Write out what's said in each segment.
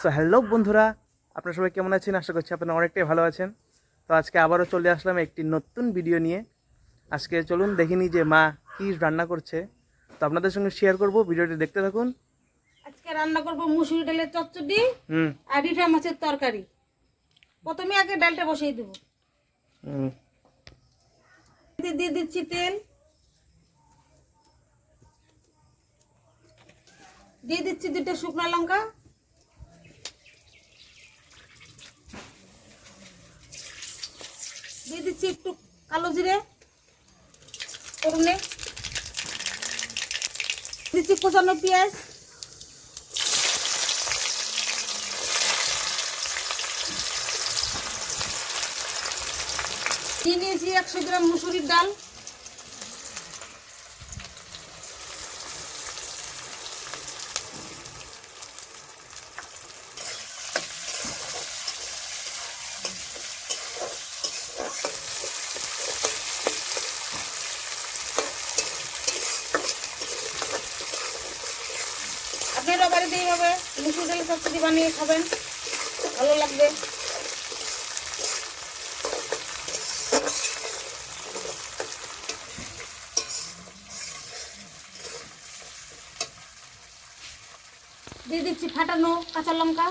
So hello বন্ধুরা। আপনারা সবাই কেমন আছেন? আশা করছি আপনারা অনেকটাই ভালো আছেন। তো আজকে আবারও চলে আসলাম একটি নতুন ভিডিও নিয়ে। আজকে চলুন দেখিনি যে মা কী রান্না করছে। তো আপনাদের সঙ্গে শেয়ার করব ভিডিওটি দেখতে থাকুন। আজকে রান্না করব মুসুরি ডালের চচ্চড়ি হুম। আর রিঠা মাছের তরকারি। প্রথমে আগে ডালটা বসিয়ে দেবো। দিয়ে দিচ্ছি তেল। দিয়ে দিচ্ছি দুটো শুকনো লঙ্কা দিয়ে দিচ্ছি একটু কালো জিরে। করুনে দিচ্ছি কোচানো পেঁয়াজ। দিয়ে নিয়েছি একশো গ্রাম মুসুরির ডাল আপনারা বাড়িতে এইভাবে মুসুর ডালের চচ্চড়ি বানিয়ে খাবেন। ভালো লাগবে। দিয়ে দিচ্ছি ফাটানো কাঁচা লঙ্কা।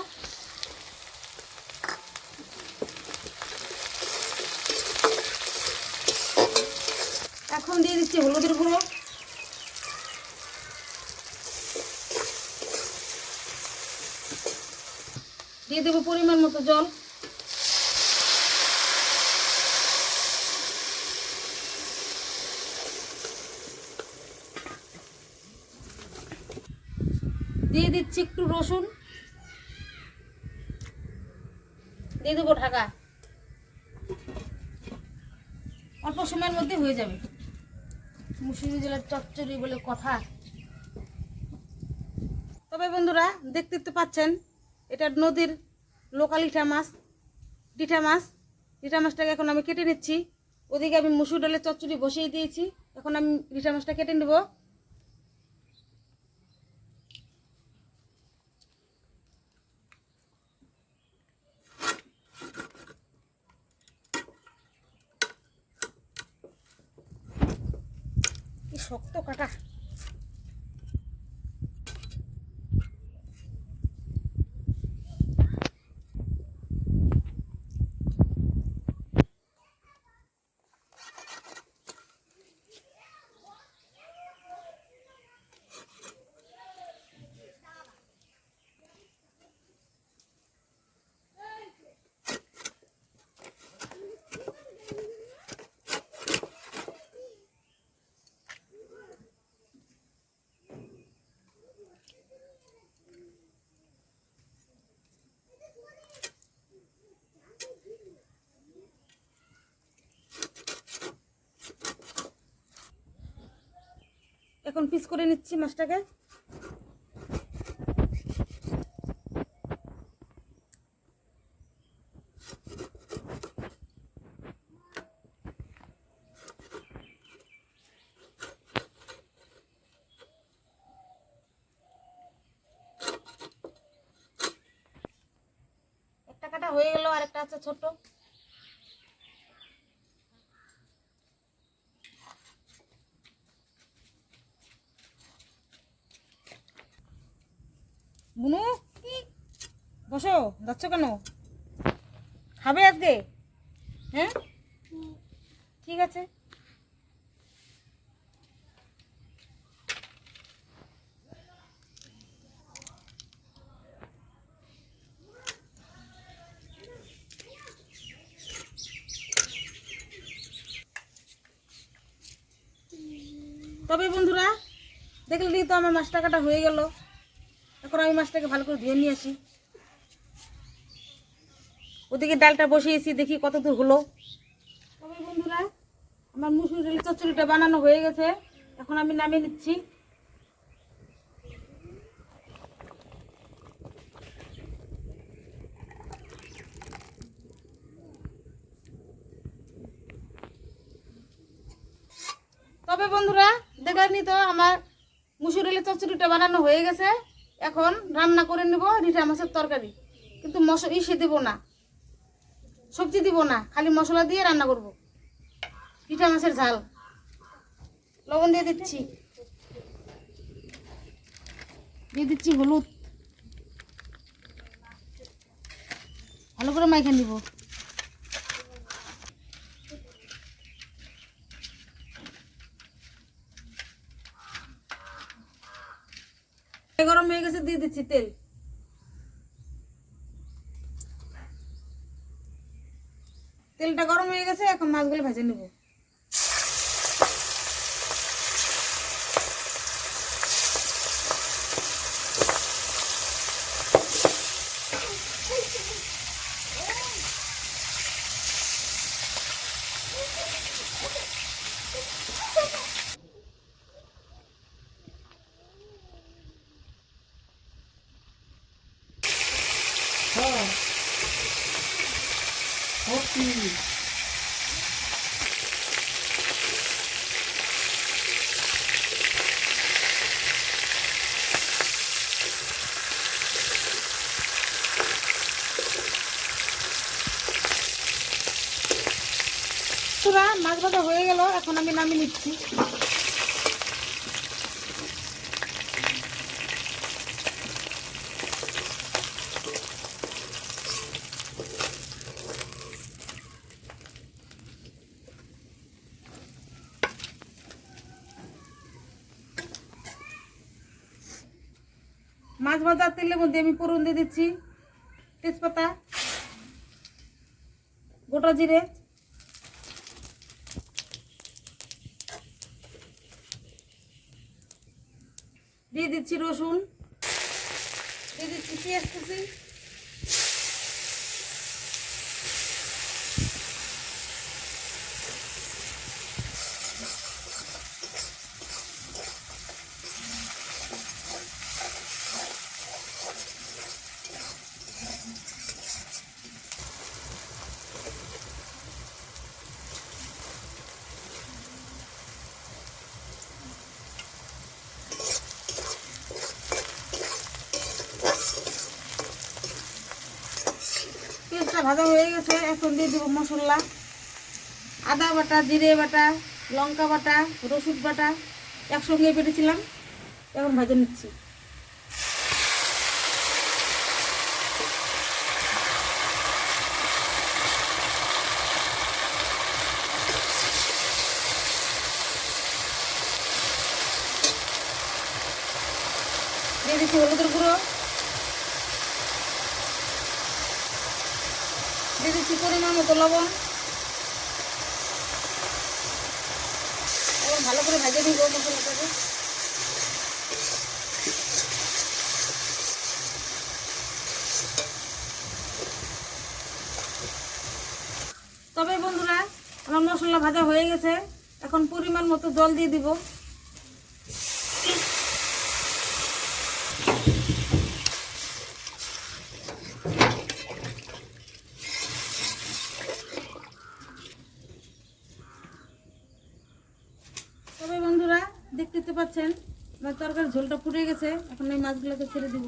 এখন দিয়ে দিচ্ছি হলুদের গুঁড়ো দিয়ে দেবো পরিমাণ মতো জল। দিয়ে দিচ্ছি একটু রসুন। দিয়ে দেবো ঢাকা। অল্প সময়ের মধ্যে হয়ে যাবে। মুসুরি জেলার চচ্চড়ি বলে কথা। তবে বন্ধুরা, দেখতে তো পাচ্ছেন, এটা নদীর লোকাল ইটা মাছ ডিঠা মাছ। ডিঠা মাছটাকে এখন আমি কেটে নিচ্ছি। ওদিকে আমি মুসুর ডালের চচ্চড়ি বসিয়ে দিয়েছি। এখন আমি ডিঠা মাছটা কেটে নেব। শক্ত কাটা। এখন পিস করে নিচ্ছি মাছটাকে। একটা কাটা হয়ে গেল আর একটা আছে ছোট। বুনু। বসো, যাচ্ছ কেন? খাবে আজকে? হ্যাঁ? ঠিক আছে। তবে বন্ধুরা দেখলেনি তো আমার মাছটা কাটা হয়ে গেল। এখন আমি মাছটাকে ভালো করে ধুয়ে নিয়ে আসি। ওদিকে ডালটা বসিয়েছি, দেখি কত দূর হলো। তবে বন্ধুরা, আমার মুসুর ডালের চচ্চড়িটা বানানো হয়ে গেছে। এখন আমি নামিয়ে নিচ্ছি। তবে বন্ধুরা দেখলেনি তো আমার মুসুর ডালের চচ্চড়িটা বানানো হয়ে গেছে। এখন রান্না করে নেব, রিঠা মাছের তরকারি। কিন্তু মশলা ইসে দেব না। সবজি দিব না, খালি মশলা দিয়ে রান্না করব। রিঠা মাছের ঝাল। লবণ দিয়ে দিচ্ছি। দিয়ে দিচ্ছি হলুদ। ভালো করে মাইখে নিব। গরম হয়ে গেছে দিয়ে দিচ্ছি তেল। তেলটা গরম হয়ে গেছে এখন মাছগুলো ভেজে নেব। মাছ ভাজা হয়ে গেল, এখন আমি নামিয়ে নিচ্ছি। মাছ ভাজার তেলের মধ্যে আমি ফোড়ন দিয়ে দিচ্ছি, তেজপাতা, গোটা জিরে দিয়ে দিচ্ছি রসুন দিয়ে দিচ্ছি কুচি পেঁয়াজটা ভাজা হয়ে গেছে, এখন দিয়ে দেবো মশলা। আদা বাটা, জিরে বাটা, লঙ্কা বাটা, রসুন বাটা, একসঙ্গে পেটেছিলাম এখন ভাজে নিচ্ছি। হলুদের গুঁড়ো দিয়ে দিচ্ছি পরিমাণ মতো লবণ। এখন ভালো করে ভেজে নিব মশলাটাকে। তবে বন্ধুরা, আমার মশলা ভাজা হয়ে গেছে। এখন পরিমাণ মতো জল দিয়ে দিব তবে বন্ধুরা দেখতে তো পাচ্ছেন আমার ঝোলটা ফুটে গেছে এখন এই মাছগুলোকে ছেড়ে দিব।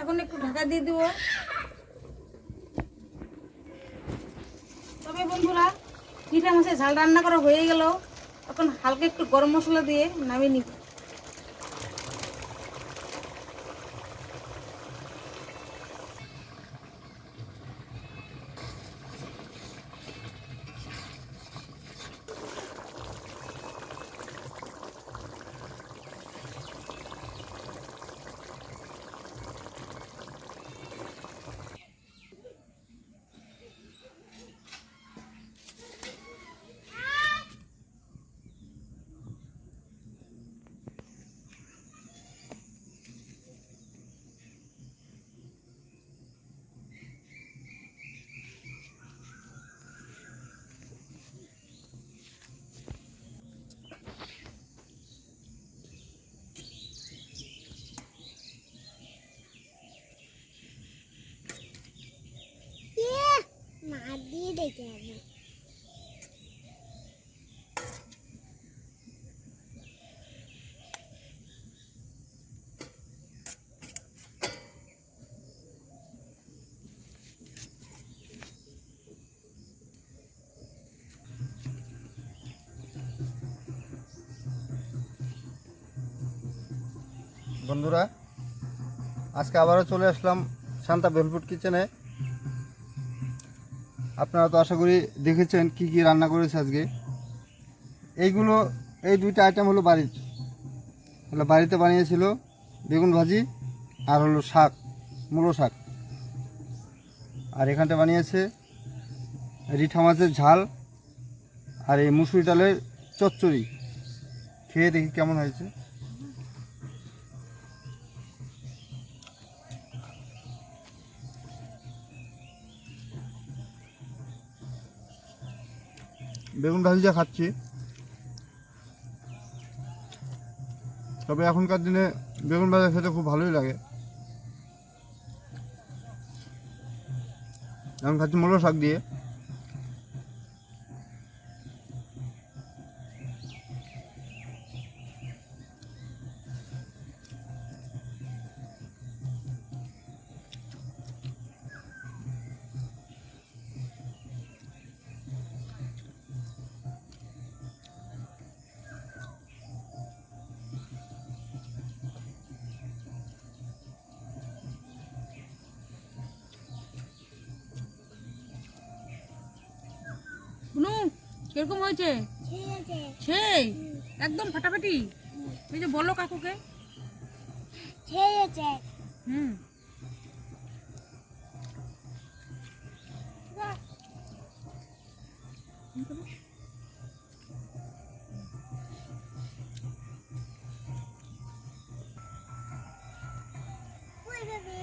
এখন একটু ঢাকা দিয়ে দিব তবে বন্ধুরা পিঠা মাছের ঝাল রান্না করা হয়ে গেল। এখন হালকা একটু গরম মশলা দিয়ে নামিয়ে নিব খেতে হবে বন্ধুরা আজকে আবারও চলে আসলাম শান্তা বেলফুড কিচেনে আপনারা তো আশা করি দেখেছেন কি কি রান্না করেছে আজকে। এইগুলো, এই দুইটা আইটেম হলো বাড়ির। হলো বাড়িতে বানিয়েছিল বেগুন ভাজি আর হলো শাক, মূলো শাক। আর এখানটা বানিয়েছে রিঠা মাছের ঝাল আর এই মুসুরি ডালের চচ্চড়ি। খেয়ে দেখি কেমন হয়েছে। বেগুন ভাজিটা খাচ্ছি। তবে এখনকার দিনে বেগুন ভাজা খেতে খুব ভালোই লাগে। এখন খাচ্ছি মোটর শাক দিয়ে। কীরকম হয়েছে? সেই একদম ফাটাফাটি। এই যে বলো কাকুকে। হুম। ওই বাবা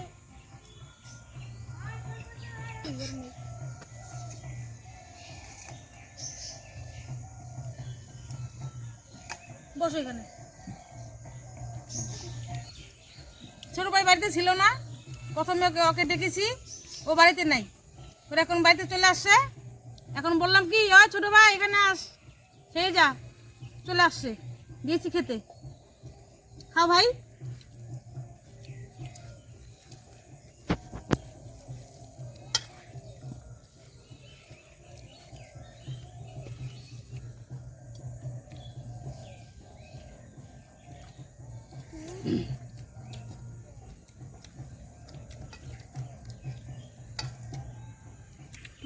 বসো এখানে। ছোট ভাই বাড়িতে ছিল না। প্রথমে ওকে ওকে ডেকেছি। ও বাড়িতে নাই। ওর এখন বাড়িতে চলে আসছে। এখন বললাম কি ও ছোট ভাই, এখানে আস। খেয়ে যা। চলে আসছে। গিয়েছি খেতে। খাও ভাই।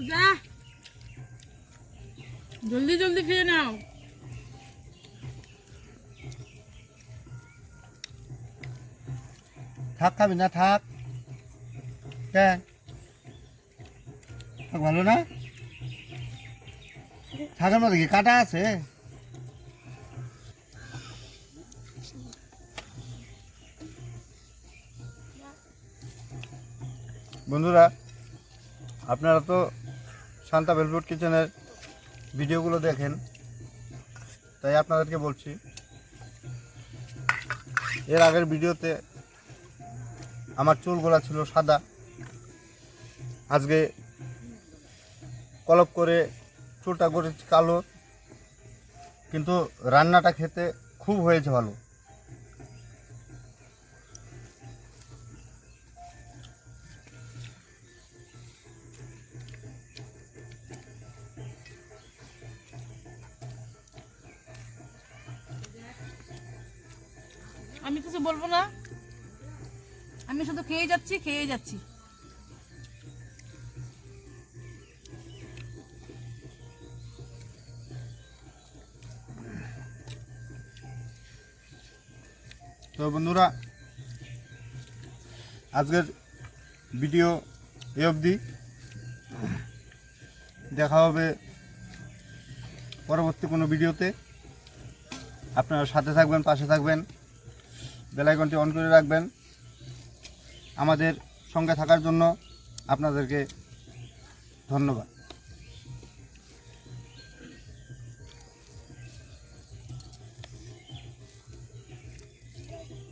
যা। জলদি জলদি খেয়ে নাও। থাক, খাবি না, থাক। কেন? ভালো না? থাকার মধ্যে কি কাটা আছে? বন্ধুরা, আপনারা তো শান্তা বেলফুড কিচেনের ভিডিওগুলো দেখেন। তাই আপনাদেরকে বলছি, এর আগের ভিডিওতে আমার চুলগুলা ছিল সাদা। আজকে কলপ করে চুলটা করেছি কালো, কিন্তু রান্নাটা খেতে খুব হয়েছে ভালো। আমি কিছু বলব না। আমি শুধু খেয়ে যাচ্ছি খেয়ে যাচ্ছি। তো বন্ধুরা, আজকের ভিডিও এ অবধি। দেখা হবে পরবর্তী কোনো ভিডিওতে। আপনারা সাথে থাকবেন, পাশে থাকবেন। বেলাইকনটি অন করে রাখবেন। আমাদের সঙ্গে থাকার জন্য আপনাদেরকে ধন্যবাদ।